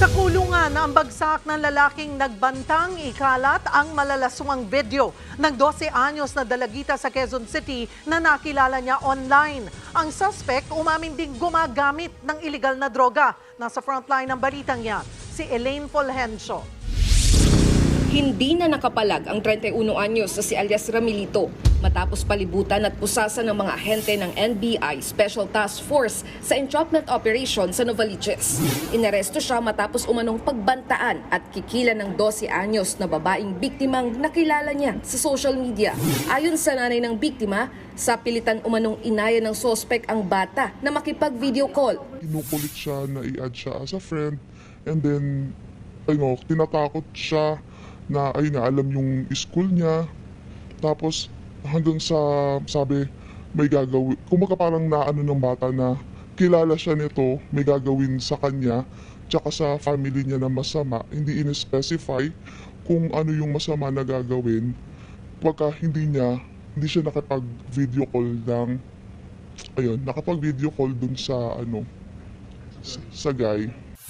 Sa kulungan, ang bagsak ng lalaking nagbantang ikalat ang malalaswang video ng 12 anyos na dalagita sa Quezon City na nakilala niya online. Ang suspect umamin ding gumagamit ng illegal na droga. Nasa frontline ng balitang yan, si Elaine Fulgencio. Hindi na nakapalag ang 31 anyos na si alias Ramilito matapos palibutan at pusasan ng mga ahente ng NBI Special Task Force sa entrapment operation sa Novaliches. Inaresto siya matapos umanong pagbantaan at kikila ng 12 anyos na babaeng biktimang nakilala niya sa social media. Ayon sa nanay ng biktima, sa pilitan umanong inaya ng sospek ang bata na makipag-video call kinukulit siya na i-add siya as a friend and then ano, tinatakot siya na ayun nga, alam yung school niya. Tapos hanggang sa sabi may gagawin kumbaga parang naano ng bata na kilala siya nito may gagawin sa kanya tsaka sa family niya na masama. Hindi in-specify kung ano yung masama na gagawin. Pagka hindi niya hindi siya nakapag video call ng ayun nakapag video call dun sa ano sa, sa guy.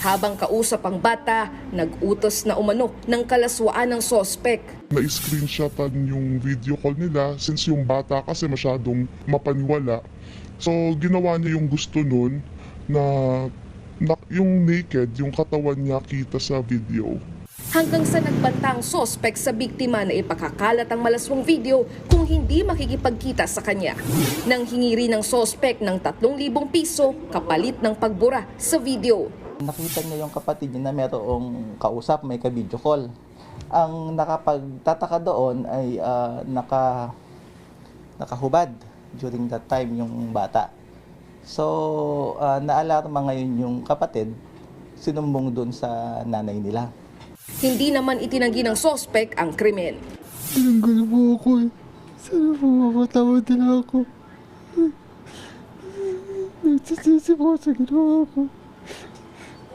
Habang kausap ang bata, nag-utos na umano ng kalaswaan ng sospek. Na-screenshotan yung video call nila since yung bata kasi masyadong mapaniwala. So, ginawa niya yung gusto nun na, na yung naked, yung katawan niya kita sa video. Hanggang sa nagbanta ang sospek sa biktima na ipakakalat ang malaswang video kung hindi makikipagkita sa kanya. Nang hingi rin ng sospek ng 3,000 piso kapalit ng pagbura sa video. Nakita niya yung kapatid niya na merong kausap, may ka-video call. Ang nakapagtataka doon ay ah, naka, nakahubad during that time yung bata. So, uh, naalarma ngayon yung kapatid, sinumbong doon sa nanay nila. Hindi naman itinanggi ng sospek ang krimen. Tinanggal mo ako eh. Sana po mapatawad nila ako. Nagsisisi po sa ginawa ko.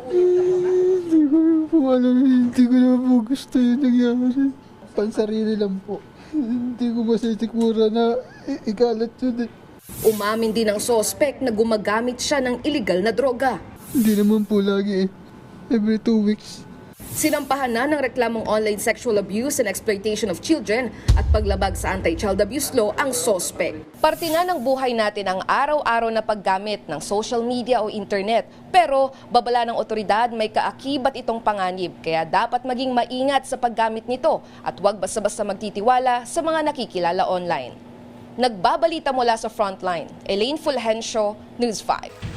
Hindi ko na po alam, hindi ko na po gusto yung nangyari. Pansarili lang po. Hindi ko masisikmura na ikalat yun eh. Umamin din ng sospek na gumagamit siya ng illegal na droga. Hindi naman po lagi eh. Every two weeks. Sinampahan na ng reklamong online sexual abuse and exploitation of children at paglabag sa anti-child abuse law ang sospek. Parte nga ng buhay natin ang araw-araw na paggamit ng social media o internet. Pero babala ng otoridad may kaakibat itong panganib kaya dapat maging maingat sa paggamit nito at huwag basta-basta magtitiwala sa mga nakikilala online. Nagbabalita mula sa Frontline, Elaine Fulgencio, News 5.